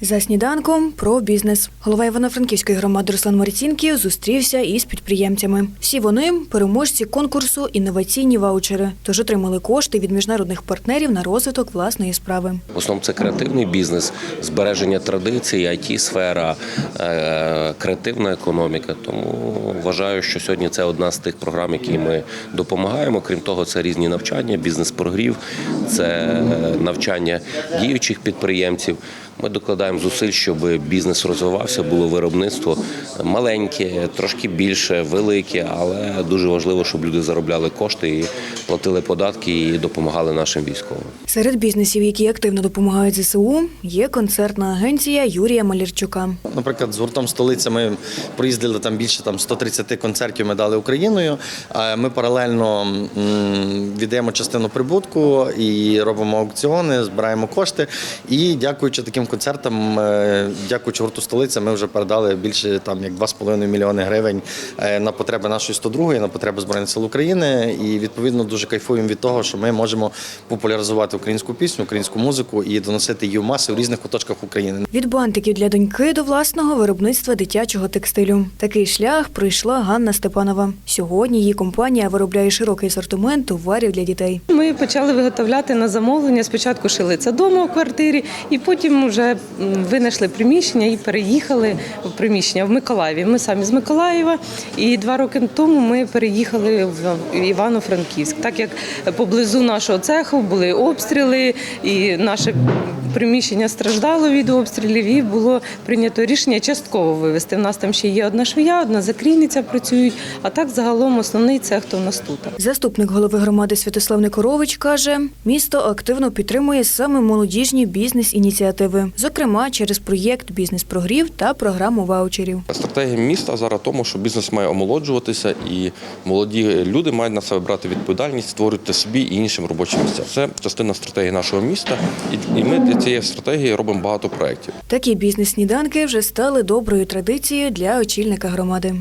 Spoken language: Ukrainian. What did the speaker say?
За сніданком про бізнес. Голова Івано-Франківської громади Руслан Марцінків зустрівся із підприємцями. Всі вони переможці конкурсу інноваційні ваучери, тож отримали кошти від міжнародних партнерів на розвиток власної справи. В основному це креативний бізнес, збереження традицій, it сфера е, креативна економіка. Тому вважаю, що сьогодні це одна з тих програм, які ми допомагаємо. Крім того, це різні навчання, бізнес-прогрів, це е, навчання діючих підприємців. Ми докладаємо зусиль, щоб бізнес розвивався, було виробництво маленьке, трошки більше, велике, але дуже важливо, щоб люди заробляли кошти і платили податки і допомагали нашим військовим. Серед бізнесів, які активно допомагають ЗСУ, є концертна агенція Юрія Малярчука. Наприклад, з гуртом столиця ми проїздили там більше там 130 концертів. Ми дали Україною. А Ми паралельно віддаємо частину прибутку і робимо аукціони, збираємо кошти. І дякуючи таким концертам, е, дякуючи гурту столиця, ми вже передали більше там як 2,5 мільйони гривень е, на потреби нашої 102-ї, на потреби збройних сил України. І відповідно дуже кайфуємо від того, що ми можемо популяризувати українську пісню, українську музику і доносити її в маси в різних куточках України. Від бантиків для доньки до власного виробництва дитячого текстилю. Такий шлях пройшла Ганна Степанова. Сьогодні її компанія виробляє широкий асортимент товарів для дітей. Ми почали виготовляти на замовлення. Спочатку шили це вдома у квартирі, і потім вже винайшли приміщення і переїхали в приміщення в Миколаєві. Ми самі з Миколаєва. І два роки тому ми переїхали в Івано-Франківськ, так як поблизу нашого цеху були обстріли, і наше приміщення страждало від обстрілів. І було прийнято рішення частково вивезти. У нас там ще є одна швія, одна закрійниця працюють. А так загалом основний цех то в нас тут. Заступник голови громади Святослав Никорович каже, місто активно підтримує саме молодіжні бізнес-ініціативи, зокрема через проєкт Бізнес-прогрів та програму ваучерів. Стратегія міста зараз в тому, що бізнес має омолоджуватися, і молоді люди мають на себе брати відповідальність, створювати собі і іншим робочі місця. Це частина стратегії нашого міста, і і ми для цієї стратегії робимо багато проєктів. Такі бізнес-сніданки вже стали доброю традицією для очільника громади.